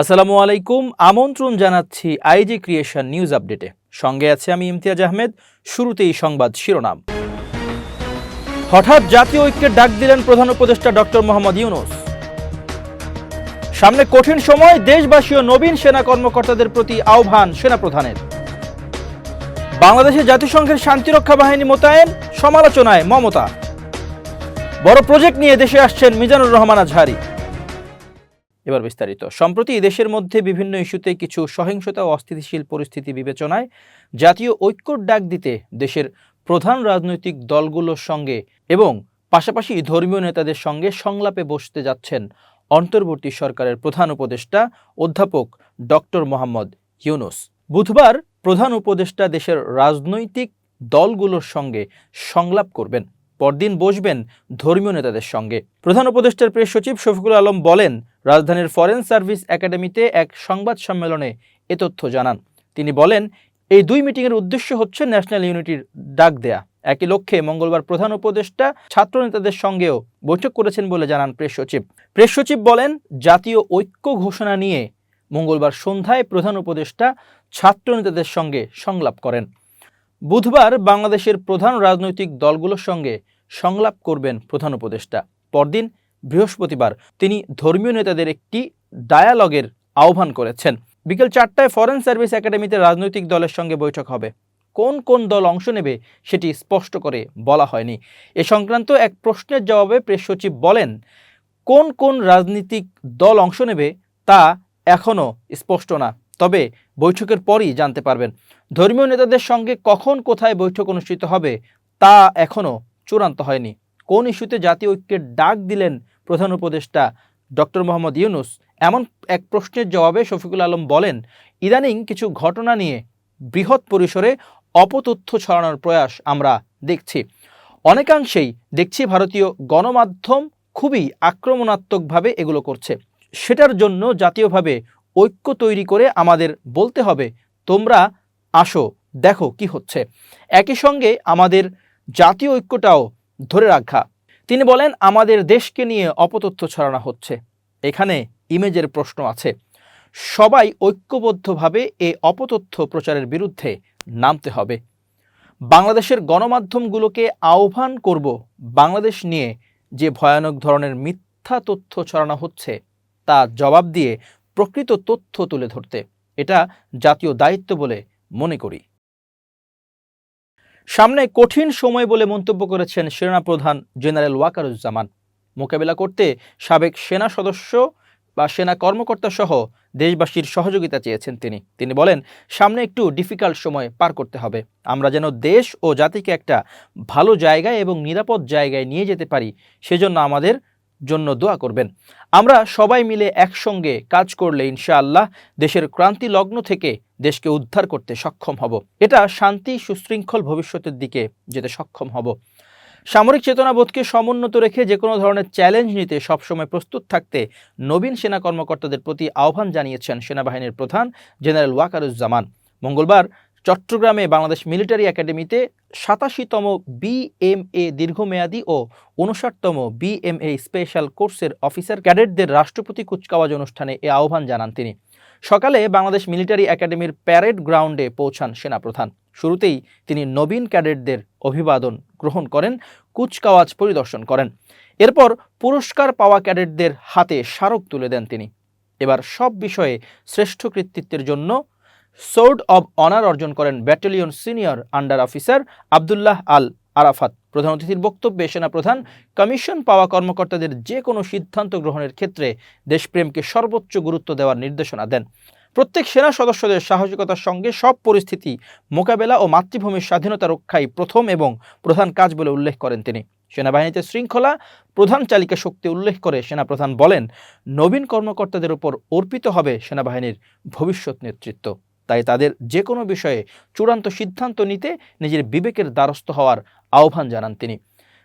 আসসালামু আলাইকুম, আমন্ত্রণ জানাচ্ছি আইজি ক্রিয়েশন নিউজ আপডেটে। সঙ্গে আছে আমি ইমতিয়াজ আহমেদ, শুরুতেই সংবাদ শিরোনাম। হঠাৎ জাতীয় ঐক্যের ডাক দিলেন প্রধান উপদেষ্টা ডক্টর মোহাম্মদ ইউনুস। সামনে কঠিন সময়, দেশবাসী ও নবীন সেনা কর্মকর্তাদের প্রতি আহ্বান সেনাপ্রধানের। বাংলাদেশে জাতিসংঘের শান্তিরক্ষা বাহিনী মোতায়েন, সমালোচনায় মমতা। বড় প্রজেক্ট নিয়ে দেশে আসছেন মিজানুর রহমান আজহারি। এবার বিস্তারিত। সম্প্রতি দেশের মধ্যে বিভিন্ন ইস্যুতে কিছু সহিংসতা ও অস্থিতিশীল পরিস্থিতি বিবেচনায় জাতীয় ঐক্যর ডাক দিতে দেশের প্রধান রাজনৈতিক দলগুলোর সঙ্গে এবং পাশাপাশি ধর্মীয় নেতাদের সঙ্গে সংলাপে বসতে যাচ্ছেন অন্তর্বর্তী সরকারের প্রধান উপদেষ্টা অধ্যাপক ডক্টর মোহাম্মদ ইউনুস। বুধবার প্রধান উপদেষ্টা দেশের রাজনৈতিক দলগুলোর সঙ্গে সংলাপ করবেন পরদিন বসবেন ধর্মীয় নেতাদের সঙ্গে। প্রধান উপদেষ্টার প্রেস সচিব শফিকুল আলম বলেন, রাজধানীর ফরেন সার্ভিস একাডেমিতে এক সংবাদ সম্মেলনে এ তথ্য জানান। তিনি বলেন, এই দুই মিটিংয়ের উদ্দেশ্য হচ্ছে ন্যাশনাল ইউনিটির ডাক দেয়া। একই লক্ষ্যে মঙ্গলবার প্রধান উপদেষ্টা ছাত্র নেতাদের সঙ্গেও বৈঠক করেছেন বলে জানান প্রেস সচিব। প্রেস সচিব বলেন, জাতীয় ঐক্য ঘোষণা নিয়ে মঙ্গলবার সন্ধ্যায় প্রধান উপদেষ্টা ছাত্র নেতাদের সঙ্গে সংলাপ করেন। বুধবার বাংলাদেশের প্রধান রাজনৈতিক দলগুলোর সঙ্গে সংলাপ করবেন প্রধান উপদেষ্টা। পরদিন বৃহস্পতিবার তিনি ধর্মীয় নেতাদের একটি ডায়ালগের আহ্বান করেছেন। বিকেল চারটায় ফরেন সার্ভিস একাডেমিতে রাজনৈতিক দলের সঙ্গে বৈঠক হবে। কোন কোন দল অংশ নেবে সেটি স্পষ্ট করে বলা হয়নি। এ সংক্রান্ত এক প্রশ্নের জবাবে প্রেস সচিব বলেন, কোন কোন রাজনৈতিক দল অংশ নেবে তা এখনও স্পষ্ট না, তবে বৈঠকের পরই জানতে পারবেন। ধর্মীয় নেতাদের সঙ্গে কখন কোথায় বৈঠক অনুষ্ঠিত হবে তা এখনও চূড়ান্ত হয়নি। কোন ইস্যুতে জাতীয় ঐক্যের ডাক দিলেন প্রধান উপদেষ্টা ডক্টর মোহাম্মদ ইউনুস? এমন এক প্রশ্নের জবাবে শফিকুল আলম বলেন, ইদানিং কিছু ঘটনা নিয়ে বৃহৎ পরিসরে অপতথ্য ছড়ানোর প্রয়াস আমরা দেখছি। অনেকাংশেই দেখছি ভারতীয় গণমাধ্যম খুবই আক্রমণাত্মকভাবে এগুলো করছে। সেটার জন্য জাতীয়ভাবে ঐক্য তৈরি করে আমাদের বলতে হবে, তোমরা আসো, দেখো কি হচ্ছে। একই সঙ্গে আমাদের জাতীয় ঐক্যটাও ধরে রাখা। তিনি বলেন, আমাদের দেশকে নিয়ে অপতথ্য ছড়ানো হচ্ছে। এখানে ইমেজের প্রশ্ন আছে। সবাই ঐক্যবদ্ধভাবে এ অপতথ্য প্রচারের বিরুদ্ধে নামতে হবে। বাংলাদেশের গণমাধ্যমগুলোকে আহ্বান করব বাংলাদেশ নিয়ে যে ভয়ানক ধরনের মিথ্যা তথ্য ছড়ানো হচ্ছে, তা জবাব দিয়ে প্রকৃত তথ্য তুলে ধরতে। এটা জাতীয় দায়িত্ব বলে মনে করি। সামনে কঠিন সময় বলে মন্তব্য করেছেন সেনাপ্রধান জেনারেল ওয়াকারুজ্জামান। মোকাবেলা করতে সাবেক সেনা সদস্য বা সেনা কর্মকর্তা সহ দেশবাসীর সহযোগিতা চেয়েছেন তিনি। তিনি বলেন, সামনে একটু ডিফিকাল্ট সময় পার করতে হবে। আমরা যেন দেশ ও জাতিকে একটা ভালো জায়গায় এবং নিরাপদ জায়গায় নিয়ে যেতে পারি, সেজন্য আমাদের জন্য দোয়া করবেন। আমরা সবাই মিলে একসঙ্গে কাজ করলে ইনশাআল্লাহ দেশের ক্রান্তি লগ্ন থেকে দেশকে উদ্ধার করতে সক্ষম হব। এটা শান্তি, সুশৃঙ্খল ভবিষ্যতের দিকে যেতে সক্ষম হব। সামরিক চেতনাবোধকে সমুন্নত রেখে যে কোনো ধরনের চ্যালেঞ্জ নিতে সবসময় প্রস্তুত থাকতে নবীন সেনা কর্মকর্তাদের প্রতি আহ্বান জানিয়েছেন সেনাবাহিনীর প্রধান জেনারেল ওয়াকারুজ্জামান। মঙ্গলবার চট্টগ্রামে বাংলাদেশ মিলিটারি একাডেমিতে সাতাশিতম বিএমএ দীর্ঘমেয়াদী ও উনষাটতম বিএমএ স্পেশাল কোর্সের অফিসার ক্যাডেটদের রাষ্ট্রপতি কুচকাওয়াজ অনুষ্ঠানে এ আহ্বান জানান তিনি। সকালে বাংলাদেশ মিলিটারি একাডেমির প্যারেড গ্রাউন্ডে পৌঁছান সেনাপ্রধান। শুরুতেই তিনি নবীন ক্যাডেটদের অভিবাদন গ্রহণ করেন, কুচকাওয়াজ পরিদর্শন করেন। এরপর পুরস্কার পাওয়া ক্যাডেটদের হাতে স্মারক তুলে দেন তিনি। এবার সব বিষয়ে শ্রেষ্ঠ কৃতিত্বের জন্য সোর্ড অব অনার অর্জন করেন battalion senior under officer Abdullah Al Arafat. প্রধান অতিথির বক্তব্যে সেনাপ্রধান, কমিশন পাওয়া কর্মকর্তাদের যে কোনো সিদ্ধান্ত গ্রহণের ক্ষেত্রে দেশপ্রেমকে সর্বোচ্চ গুরুত্ব দেওয়ার নির্দেশনা দেন। প্রত্যেক সেনা সদস্যদের সাহসিকতার সঙ্গে সব পরিস্থিতি, মোকাবেলা ও মাতৃভূমির স্বাধীনতা রক্ষাই প্রথম এবং প্রধান কাজ বলে উল্লেখ করেন তিনি। সেনাবাহিনীতে শৃঙ্খলা, প্রধান চালিকা শক্তি উল্লেখ করে সেনাপ্রধান বলেন, নবীন কর্মকর্তাদের উপর অর্পিত হবে সেনাবাহিনীর ভবিষ্যৎ নেতৃত্ব। তাই তাদের যে কোনো বিষয়ে চূড়ান্ত সিদ্ধান্ত নিতে নিজের বিবেকের দ্বারস্থ হওয়ার আহ্বান জানান তিনি।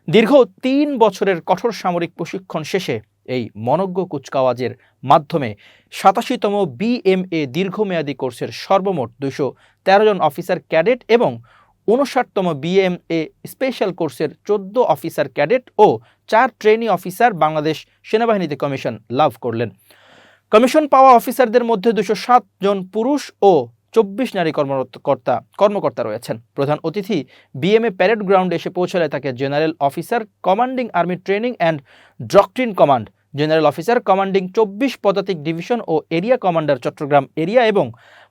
দীর্ঘ তিন বছরের কঠোর সামরিক প্রশিক্ষণ শেষে এই মনজ্ঞ কুচকাওয়াজের মাধ্যমে সাতাশিতম বিএমএ দীর্ঘমেয়াদী কোর্সের সর্বমোট দুশো তেরো জন অফিসার ক্যাডেট এবং উনষাটতম বিএমএ স্পেশাল কোর্সের চোদ্দ অফিসার ক্যাডেট ও চার ট্রেনি অফিসার বাংলাদেশ সেনাবাহিনীতে কমিশন লাভ করলেন। কমিশন পাওয়া অফিসারদের মধ্যে দুশো জন পুরুষ ও চব্বিশ নারী কর্মরত কর্তা, কর্মকর্তা রয়েছেন। প্রধান অতিথি বিএমএ প্যারেড গ্রাউন্ডে এসে পৌঁছালে তাকে general officer, commanding army training and doctrine command. General officer, commanding চব্বিশ পদাতিক ডিভিশন ও এরিয়া কমান্ডার চট্টগ্রাম এরিয়া এবং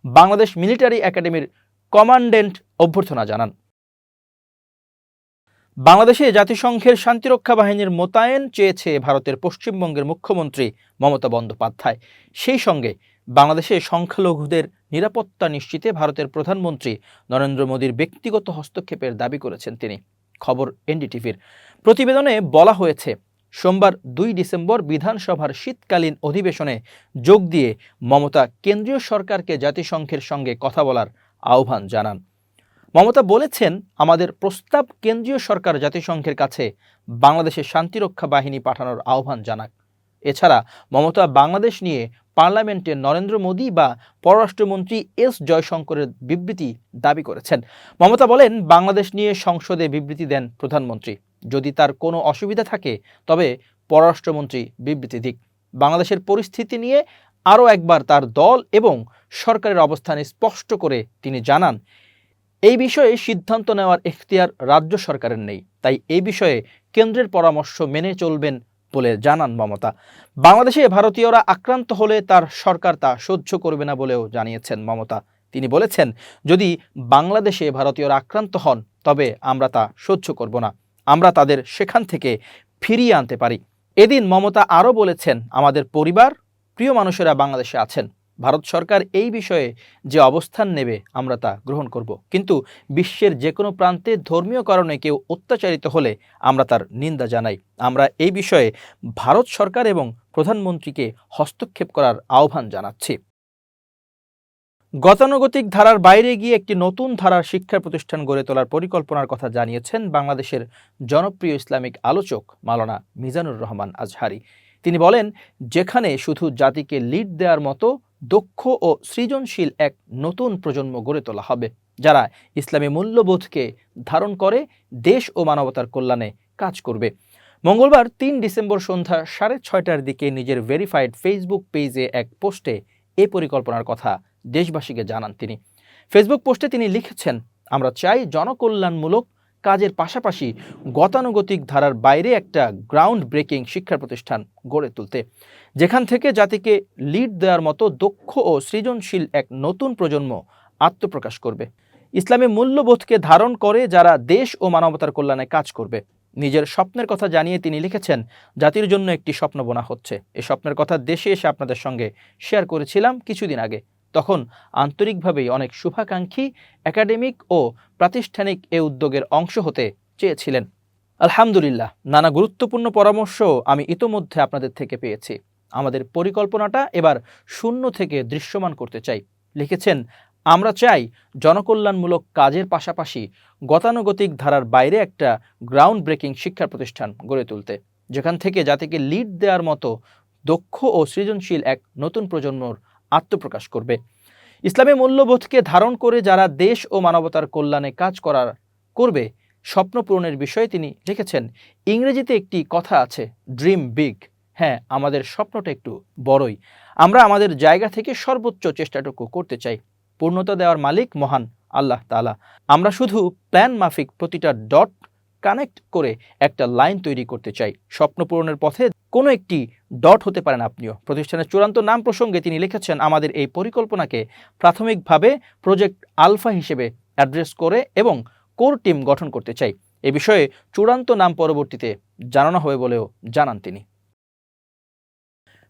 বাংলাদেশ মিলিটারি একাডেমির কমান্ডেন্ট অভ্যর্থনা জানান। বাংলাদেশে জাতিসংঘের শান্তিরক্ষা বাহিনীর মোতায়েন চেয়েছে ভারতের পশ্চিমবঙ্গের মুখ্যমন্ত্রী মমতা বন্দ্যোপাধ্যায়। সেই সঙ্গে বাংলাদেশে সংখ্যালঘুদের নিরাপত্তা নিশ্চিতে ভারতের প্রধানমন্ত্রী নরেন্দ্র মোদীর ব্যক্তিগত হস্তক্ষেপের দাবি করেছেন তিনি। খবর এনডিটিভির। প্রতিবেদনে বলা হয়েছে, সোমবার দুই ডিসেম্বর বিধানসভার শীতকালীন অধিবেশনে যোগ দিয়ে মমতা কেন্দ্রীয় সরকারকে জাতিসংঘের সঙ্গে কথা বলার আহ্বান জানান। মমতা বলেছেন, আমাদের প্রস্তাব কেন্দ্রীয় সরকার জাতিসংঘের কাছে বাংলাদেশের শান্তিরক্ষা বাহিনী পাঠানোর আহ্বান জানাক। এছাড়া মমতা বাংলাদেশ নিয়ে পার্লামেন্টে নরেন্দ্র মোদী বা পররাষ্ট্রমন্ত্রী এস জয়শঙ্করের বিবৃতি দাবি করেছেন। মমতা বলেন, বাংলাদেশ নিয়ে সংসদে বিবৃতি দেন প্রধানমন্ত্রী। যদি তার কোনো অসুবিধা থাকে, তবে পররাষ্ট্রমন্ত্রী বিবৃতি দিক। বাংলাদেশের পরিস্থিতি নিয়ে আরও একবার তার দল এবং সরকারের অবস্থান স্পষ্ট করে তিনি জানান, এই বিষয়ে সিদ্ধান্ত নেওয়ার এখতিয়ার রাজ্য সরকারের নেই। তাই এই বিষয়ে কেন্দ্রের পরামর্শ মেনে চলবেন বলে জানান মমতা। বাংলাদেশে ভারতীয়রা আক্রান্ত হলে তার সরকার তা সহ্য করবে না বলেও জানিয়েছেন মমতা। তিনি বলেছেন, যদি বাংলাদেশে ভারতীয়রা আক্রান্ত হন, তবে আমরা তা সহ্য করব না। আমরা তাদের সেখান থেকে ফিরিয়ে আনতে পারি। এদিন মমতা আরও বলেছেন, আমাদের পরিবার, প্রিয় মানুষেরা বাংলাদেশে আছেন। ভারত সরকার এই বিষয়ে যে অবস্থান নেবে আমরা তা গ্রহণ করব। কিন্তু বিশ্বের যে কোনো প্রান্তে ধর্মীয় কারণে কেউ অত্যাচারিত হলে আমরা তার নিন্দা জানাই। আমরা এই বিষয়ে ভারত সরকার এবং প্রধানমন্ত্রীকে হস্তক্ষেপ করার আহ্বান জানাচ্ছি। গতানুগতিক ধারার বাইরে গিয়ে একটি নতুন ধারার শিক্ষা প্রতিষ্ঠান গড়ে তোলার পরিকল্পনার কথা জানিয়েছেন বাংলাদেশের জনপ্রিয় ইসলামিক আলোচক মালানা মিজানুর রহমান আজহারি। তিনি বলেন, যেখানে শুধু জাতিকে লিড দেওয়ার মতো দক্ষ ও সৃজনশীল এক নতুন প্রজন্ম গড়ে তোলা হবে, যারা ইসলামী মূল্যবোধকে ধারণ করে দেশ ও মানবতার কল্যাণে কাজ করবে। মঙ্গলবার তিন ডিসেম্বর সন্ধ্যা সাড়ে ছয়টার দিকে নিজের ভেরিফাইড ফেসবুক পেজে এক পোস্টে এ পরিকল্পনার কথা দেশবাসীকে জানান তিনি। ফেসবুক পোস্টে তিনি লিখেছেন, আমরা চাই জনকল্যাণমূলক কাজের পাশাপাশি গতানুগতিক ধারার বাইরে একটা গ্রাউন্ড ব্রেকিং শিক্ষা প্রতিষ্ঠান গড়ে তুলতে। যেখান থেকে জাতিকে লিড দেওয়ার মতো দক্ষ ও সৃজনশীল এক নতুন প্রজন্ম আত্মপ্রকাশ করবে। ইসলামী মূল্যবোধকে ধারণ করে যারা দেশ ও মানবতার কল্যাণে কাজ করবে। নিজের স্বপ্নের কথা জানিয়ে তিনি লিখেছেন, জাতির জন্য একটি স্বপ্ন বোনা হচ্ছে। এ স্বপ্নের কথা দেশে এসে আপনাদের সঙ্গে শেয়ার করেছিলাম কিছুদিন আগে। তখন আন্তরিকভাবেই অনেক শুভাকাঙ্ক্ষী, একাডেমিক ও প্রাতিষ্ঠানিক এ উদ্যোগের অংশ হতে চেয়েছিলেন। আলহামদুলিল্লাহ, নানা গুরুত্বপূর্ণ পরামর্শ আমি ইতোমধ্যে আপনাদের থেকে পেয়েছি। আমাদের পরিকল্পনাটা এবার শূন্য থেকে দৃশ্যমান করতে চাই। লিখেছেন, আমরা চাই জনকল্যাণমূলক কাজের পাশাপাশি গতানুগতিক ধারার বাইরে একটা গ্রাউন্ড ব্রেকিং শিক্ষা প্রতিষ্ঠান গড়ে তুলতে, যেখান থেকে জাতিকে লিড দেওয়ার মতো দক্ষ ও সৃজনশীল এক নতুন প্রজন্মর আত্মপ্রকাশ করবে। ইসলামী মূল্যবোধকে ধারণ করে যারা দেশ ও মানবতার কল্যাণে কাজ করার করবে, স্বপ্ন পূরণের বিষয়ে তিনি লিখেছেন, ইংরেজিতে একটি কথা আছে ড্রিম বিগ হ্যাঁ আমাদের স্বপ্নটা একটু বড়ই। আমরা আমাদের জায়গা থেকে সর্বোচ্চ চেষ্টাটুকু করতে চাই। পূর্ণতা দেওয়ার মালিক মহান আল্লাহ তালা আমরা শুধু প্ল্যান মাফিক প্রতিটা ডট কানেক্ট করে একটা লাইন তৈরি করতে চাই। স্বপ্ন পূরণের পথে কোনো একটি ডট হতে পারেন আপনিও। প্রতিষ্ঠানের চূড়ান্ত নাম প্রসঙ্গে তিনি লিখেছেন, আমাদের এই পরিকল্পনাকে প্রাথমিকভাবে প্রজেক্ট আলফা হিসেবে অ্যাড্রেস করে এবং কোর টিম গঠন করতে চাই। এ বিষয়ে চূড়ান্ত নাম পরবর্তীতে জানানো হবে বলেও জানান তিনি।